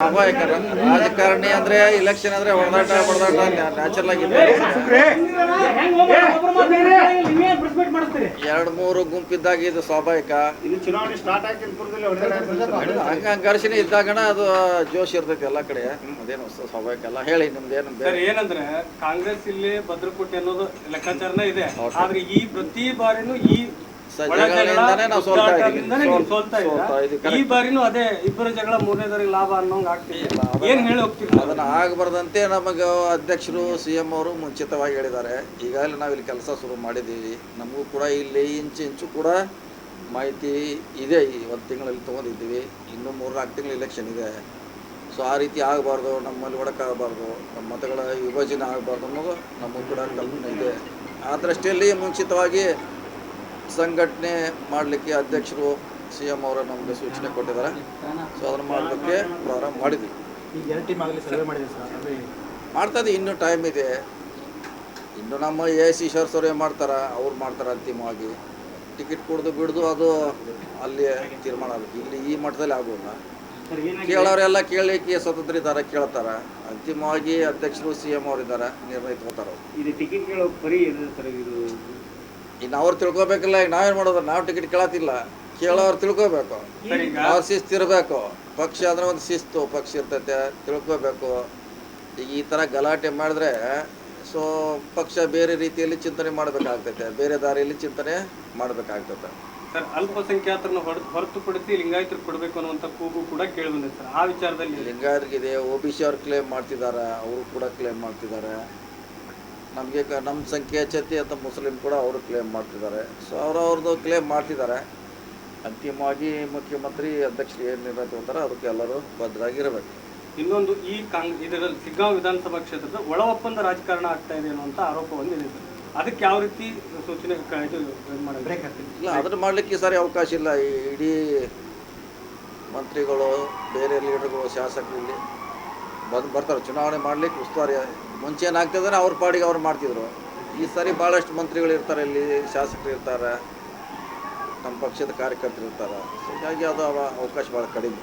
ರಾಜಕಾರಣಿ ಅಂದ್ರೆ ಇಲೆಕ್ಷನ್ ಅಂದ್ರೆ ಹೊಡೆದಾಟ ಹೊಡೆದಾಟ ನ್ಯಾಚುರಲ್ ಆಗಿ ಎರಡು ಮೂರು ಗುಂಪಿದ್ದಾಗ ಇದು ಸ್ವಾಭಾವಿಕ. ಹಂಗ ಘರ್ಷಣೆ ಇದ್ದಾಗಣ ಅದು ಜೋಶ್ ಇರ್ತೈತಿ ಎಲ್ಲ ಕಡೆ. ಅದೇನು ಸ್ವಾಭಾವಿಕ ಅಲ್ಲ. ಹೇಳಿ ನಿಮ್ದು ಏನು ಏನಂದ್ರೆ ಕಾಂಗ್ರೆಸ್ ಇಲ್ಲಿ ಭದ್ರಕೋಟೆ ಅನ್ನೋದು ಲೆಕ್ಕಾಚಾರನೇ ಇದೆ. ಆದ್ರೆ ಈ ಪ್ರತಿ ಬಾರಿನೂ ಈ ಒಳ ಜಗಳ, ನಾವು ಸೋಲ್ತಾ ಇದ್ದೀವಿ. ಗುದ್ದಾಟದಿಂದಾನೇ ನೀವು ಸೋಲ್- ಸೋಲ್ತಾ ಸೋಲ್ತಾ ಇದ್ದೀವಿ, ಈ ಬಾರಿನೂ ಅದೇ ಇಬ್ಬರ ಜಗಳ ಮೂರನೇ ತಾರೀಕು ಲಾಭ ಅನ್ನೋಂಗ್ ಆಗ್ತಿದೆ. ಏನ್ ಹೇಳಿ ಹೋಗ್ತಿಲ್ಲ ಅದನ್ನ ಆಗಬಾರ್ದಂತೆ ನಮಗೆ ಅಧ್ಯಕ್ಷರು ಸಿ ಎಂ ಅವರು ಮುಂಚಿತವಾಗಿ ಹೇಳಿದ್ದಾರೆ. ಈಗಾಗಲೇ ನಾವು ಇಲ್ಲಿ ಕೆಲಸ ಶುರು ಮಾಡಿದ್ದೀವಿ. ನಮಗೂ ಕೂಡ ಇಲ್ಲಿ ಇಂಚು ಇಂಚು ಕೂಡ ಮಾಹಿತಿ ಇದೆ. ಈ ಒಂದು ತಿಂಗಳಲ್ಲಿ ತೊಗೊಂಡಿದ್ದೀವಿ. ಇನ್ನೂ ಮೂರು ನಾಲ್ಕು ತಿಂಗಳು ಇಲೆಕ್ಷನ್ ಇದೆ. ಸೊ ಆ ರೀತಿ ಆಗಬಾರ್ದು ನಮ್ಮಲ್ಲಿ ಒಡಕಾಗಬಾರ್ದು ನಮ್ಮ ಮತಗಳ ವಿಭಜನೆ ಆಗಬಾರ್ದು ಅನ್ನೋದು ನಮಗೂ ಕೂಡ ಕಲ್ಪನೆ ಇದೆ. ಆ ದೃಷ್ಟಿಯಲ್ಲಿ ಮುಂಚಿತವಾಗಿ ಸಂಘಟನೆ ಮಾಡಲಿಕ್ಕೆ ಅಧ್ಯಕ್ಷರು ಸಿ ಎಂ ಅವರು ನಮಗೆ ಸೂಚನೆ ಕೊಟ್ಟಿದ್ದಾರೆ. ಸೊ ಅದನ್ನು ಮಾಡಲಿಕ್ಕೆ ಪ್ರಾರಂಭ ಮಾಡಿದ್ವಿ. ಈಗ ಎರಡು ಟೀಮ್ ಆಗಲಿ ಸರ್ವೆ ಮಾಡಿದೆ ಸರ್ ಅದೇ. ಮಾಡ್ತಾ ಇದೆ ಇನ್ನೂ ಟೈಮ್ ಇದೆ. ಇನ್ನು ನಮ್ಮ ಎ ಸಿ ಸರ್ವೆ ಮಾಡ್ತಾರೆ ಅವ್ರು ಮಾಡ್ತಾರೆ ಅಂತಿಮವಾಗಿ. ಟಿಕೆಟ್ ಕೊಡ್ದು ಬಿಡ್ದು ಅದು ಅಲ್ಲಿ ತೀರ್ಮಾನ ಆಗಬೇಕು. ಇಲ್ಲಿ ಈ ಮಟ್ಟದಲ್ಲಿ ಆಗೋಲ್ಲ. ಕೇಳೋರೆಲ್ಲ ಕೇಳಲಿಕ್ಕೆ ಸ್ವತಂತ್ರ ಇದ್ದಾರೆ ಕೇಳ್ತಾರೆ. ಅಂತಿಮವಾಗಿ ಅಧ್ಯಕ್ಷರು ಸಿ ಎಂ ಅವರು. ಇದ್ದಾರೆ ನಿರ್ಣಯ ತಗೋತಾರೆ ಇನ್ನು ಅವ್ರು ತಿಳ್ಕೊಬೇಕಲ್ಲ ಈಗ ನಾವೇನು ಮಾಡೋದು? ನಾವು ಟಿಕೆಟ್ ಕೇಳತ್ತಿಲ್ಲ. ಕೇಳೋರು ತಿಳ್ಕೊಬೇಕು. ಅವ್ರ ಶಿಸ್ತು ಇರಬೇಕು. ಪಕ್ಷ ಅಂದ್ರೆ ಒಂದು ಶಿಸ್ತು ಪಕ್ಷ ಇರ್ತೈತೆ ತಿಳ್ಕೊಬೇಕು. ಈಗ ಈ ಥರ ಗಲಾಟೆ ಮಾಡಿದ್ರೆ ಸೊ ಪಕ್ಷ ಬೇರೆ ರೀತಿಯಲ್ಲಿ ಚಿಂತನೆ ಮಾಡಬೇಕಾಗ್ತೈತೆ ಬೇರೆ ದಾರಿಯಲ್ಲಿ ಚಿಂತನೆ ಮಾಡಬೇಕಾಗ್ತೈತೆ. ಸರ್ ಅಲ್ಪಸಂಖ್ಯಾತರನ್ನು ಹೊರತು ಹೊರತುಪಡಿಸಿ ಲಿಂಗಾಯತರು ಕೊಡಬೇಕು ಅನ್ನುವಂಥ ಕೂಗು ಕೂಡ ಕೇಳಿ ಬಂದಿದೆ ಸರ್. ಆ ವಿಚಾರದಲ್ಲಿ? ಲಿಂಗಾಯತರಿಗಿದೆ ಒ ಬಿ ಸಿ ಅವ್ರು ಕ್ಲೇಮ್ ಮಾಡ್ತಿದ್ದಾರೆ ಅವರು ಕೂಡ ಕ್ಲೇಮ್ ಮಾಡ್ತಿದ್ದಾರೆ. ನಮಗೆ ನಮ್ಮ ಸಂಖ್ಯೆ ಹೆಚ್ಚೈತಿ ಅಂತ ಮುಸ್ಲಿಂ ಕೂಡ ಅವರು ಕ್ಲೇಮ್ ಮಾಡ್ತಿದ್ದಾರೆ. ಸೊ ಅವ್ರವ್ರದ್ದು ಕ್ಲೇಮ್ ಮಾಡ್ತಿದ್ದಾರೆ. ಅಂತಿಮವಾಗಿ ಮುಖ್ಯಮಂತ್ರಿ ಅಧ್ಯಕ್ಷರು ಏನು ನಿರ್ಣಯ ತಗೋತಾರೆ ಅದಕ್ಕೆ ಎಲ್ಲರೂ ಭದ್ರಾಗಿರಬೇಕು ಇನ್ನೊಂದು ಈ ಕಾಂಗ್ ಇದರಲ್ಲಿ ಸಿಗ್ಗಾಂವ್ ವಿಧಾನಸಭಾ ಕ್ಷೇತ್ರದ ಒಳ ಒಪ್ಪಂದ ರಾಜಕಾರಣ ಆಗ್ತಾ ಇದೆ ಅನ್ನುವಂತ ಆರೋಪ ಬಂದಿದೆ ಅದಕ್ಕೆ ಯಾವ ರೀತಿ ಸೂಚನೆ ಕ- ಇದು ಇದು? ಇಲ್ಲ ಅದನ್ನು ಮಾಡಲಿಕ್ಕೆ ಸರಿ ಸಾರಿ ಅವಕಾಶ ಇಲ್ಲ. ಈ ಇಡೀ ಮಂತ್ರಿಗಳು ಬೇರೆ ಲೀಡರ್ಗಳು ಶಾಸಕರು ಇಲ್ಲಿ. ಬಂದು ಬರ್ತಾರೆ. ಚುನಾವಣೆ ಮಾಡ್ಲಿಕ್ಕೆ ಉಸ್ತುವಾರಿ ಮುಂಚೆ ಏನಾಗ್ತದೆ ಅವ್ರ ಪಾಡಿಗೆ ಅವ್ರು ಮಾಡ್ತಿದ್ರು. ಈ ಸಾರಿ ಭಾಳಷ್ಟು ಮಂತ್ರಿಗಳು ಇರ್ತಾರೆ ಇಲ್ಲಿ ಶಾಸಕರು ಇರ್ತಾರೆ ನಮ್ಮ ಪಕ್ಷದ ಕಾರ್ಯಕರ್ತರು ಇರ್ತಾರೆ. ಸೊ ಹೀಗಾಗಿ ಅದು ಅವ- ಅವಕಾಶ ಭಾಳ ಕಡಿಮೆ.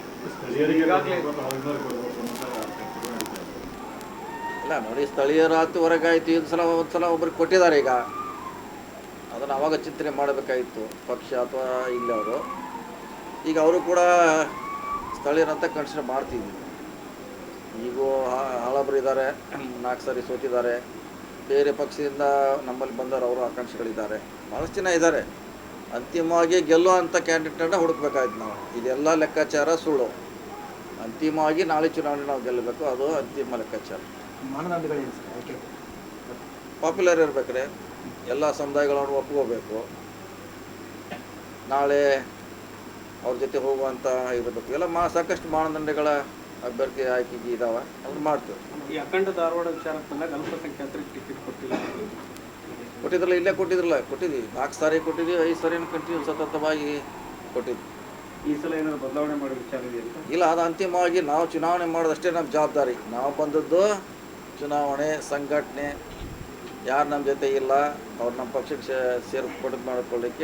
ಇಲ್ಲ ನೋಡಿ ಸ್ಥಳೀಯರು ಆಯ್ತು ಹೊರಗಾಯ್ತು ಒಂದು ಸಲ ಒಂದು ಸಲ ಒಬ್ರಿಗೆ ಕೊಟ್ಟಿದ್ದಾರೆ ಈಗ. ಅದನ್ನು ಅವಾಗ ಚಿಂತನೆ ಮಾಡಬೇಕಾಗಿತ್ತು ಪಕ್ಷ ಅಥವಾ ಇಲ್ಲಿ ಅವರು. ಈಗ ಅವರು ಕೂಡ ಸ್ಥಳೀಯರಂತ ಕನ್ಸಿಡರ್ ಮಾಡ್ತೀವಿ ಈಗ ಹಳಬ್ರು ಇದ್ದಾರೆ ನಾಲ್ಕು ಸಾರಿ ಸೋತಿದ್ದಾರೆ. ಬೇರೆ ಪಕ್ಷದಿಂದ ನಮ್ಮಲ್ಲಿ ಬಂದವರು ಅವರು ಆಕಾಂಕ್ಷಿಗಳಿದ್ದಾರೆ. ಭಾಳಷ್ಟು ಜನ ಇದ್ದಾರೆ ಅಂತಿಮವಾಗಿ ಗೆಲ್ಲುವಂಥ ಕ್ಯಾಂಡಿಡೇಟನ್ನು ಹುಡುಕ್ಬೇಕಾಯ್ತು ನಾವು. ಇದೆಲ್ಲ ಲೆಕ್ಕಾಚಾರ ಸುಳ್ಳು. ಅಂತಿಮವಾಗಿ ನಾಳೆ ಚುನಾವಣೆ ನಾವು ಗೆಲ್ಲಬೇಕು ಅದು ಅಂತಿಮ ಲೆಕ್ಕಾಚಾರ. ಪಾಪ್ಯುಲರ್ ಇರ್ಬೇಕ್ರೆ. ಎಲ್ಲ ಸಮುದಾಯಗಳನ್ನು ಒಪ್ಕೋಬೇಕು. ನಾಳೆ ಅವ್ರ ಜೊತೆ ಹೋಗುವಂಥ ಇರಬೇಕು. ಎಲ್ಲ ಮಾ ಸಾಕಷ್ಟು ಮಾನದಂಡಗಳ ಅಭ್ಯರ್ಥಿ ಆಯ್ಕೆಗೆ ಇದಾವೆ? ಅವ್ರು ಮಾಡ್ತೇವೆ. ಈ ಅಖಂಡ ಧಾರವಾಡ ವಿಚಾರಕ್ಕೆ ಬಂದಾಗ ಅಲ್ಪಸಂಖ್ಯಾತರಿಗೆ ಟಿಕೆಟ್ ಕೊಟ್ಟಿಲ್ಲ. ಕೊಟ್ಟಿದ್ರಲ್ಲ ಇಲ್ಲೇ ಕೊಟ್ಟಿದ್ರಲ್ಲ ಕೊಟ್ಟಿದ್ವಿ. ನಾಲ್ಕು ಸಾರಿ ಕೊಟ್ಟಿದ್ವಿ ಐದು ಸಾರಿನೂ ಕಂಟಿನ್ಯೂ ಸತತವಾಗಿ ಕೊಟ್ಟಿದ್ವಿ. ಈ ಸಲ ಏನಾದ್ರು ಬದಲಾವಣೆ ಮಾಡೋ ವಿಚಾರ ಇದೆ ಇಲ್ಲ ಅದು ಅಂತಿಮವಾಗಿ ನಾವು ಚುನಾವಣೆ ಮಾಡೋದಷ್ಟೇ ನಮ್ಮ ಜವಾಬ್ದಾರಿ. ನಾವು ಬಂದದ್ದು ಚುನಾವಣೆ ಸಂಘಟನೆ. ಯಾರು ನಮ್ಮ ಜೊತೆ ಇಲ್ಲ ಅವ್ರು ನಮ್ಮ ಪಕ್ಷಕ್ಕೆ ಸೇರ್ಪಡೆ ಮಾಡಿಕೊಳ್ಳಿಕ್ಕೆ